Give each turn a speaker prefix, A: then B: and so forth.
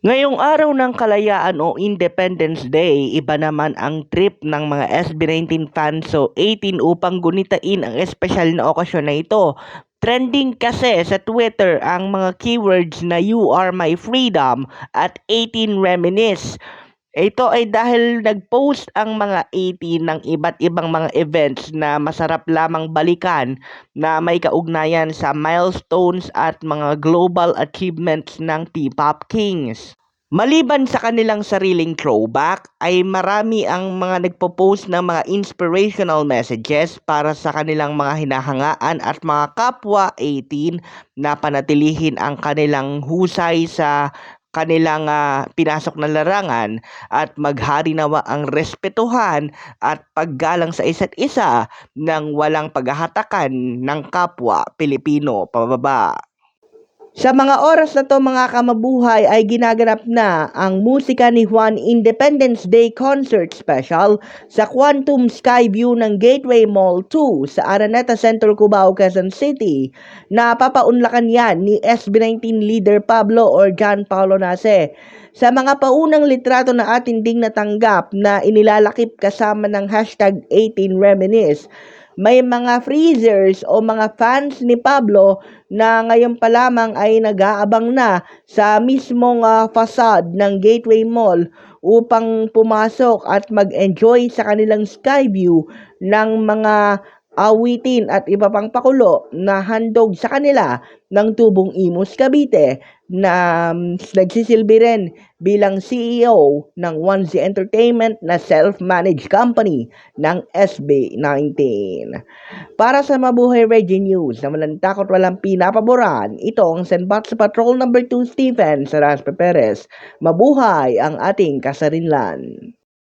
A: Ngayong araw ng kalayaan o Independence Day, iba naman ang trip ng mga SB19 fans so 18 upang gunitain ang espesyal na okasyon na ito. Trending kasi sa Twitter ang mga keywords na You Are My Freedom at 18 Reminisce. Ito ay dahil nag-post ang mga 18 ng iba't ibang mga events na masarap lamang balikan na may kaugnayan sa milestones at mga global achievements ng P-Pop Kings. Maliban sa kanilang sariling throwback, ay marami ang mga nagpo-post ng mga inspirational messages para sa kanilang mga hinahangaan at mga kapwa 18 na panatilihin ang kanilang husay sa kanilang ah, pinasok na larangan at maghari nawa ang respetuhan at paggalang sa isa't isa ng walang paghahatakan ng kapwa Pilipino pababa. Sa mga oras na to mga kamabuhay ay ginaganap na ang musika ni Juan Independence Day Concert Special sa Quantum Skyview ng Gateway Mall 2 sa Araneta Center, Cubao, Quezon City. Napapaunlakan yan ni SB19 leader Pablo or John Paulo Nase. Sa mga paunang litrato na ating ding natanggap na inilalakip kasama ng hashtag 18Reminisce, may mga freezers o mga fans ni Pablo na ngayon pa lamang ay nag-aabang na sa mismong ah, facade ng Gateway Mall upang pumasok at mag-enjoy sa kanilang sky view ng mga awitin at iba pang pakulo na handog sa kanila ng tubong Imus Cavite na um, nagsisilbi rin bilang CEO ng 1Z Entertainment na self-managed company ng SB19. Para sa Mabuhay Radio News na walang takot walang pinapaboran, ito ang Senbat sa Patrol number 2 Stephen Saraspe Perez. Mabuhay ang ating kasarinlan.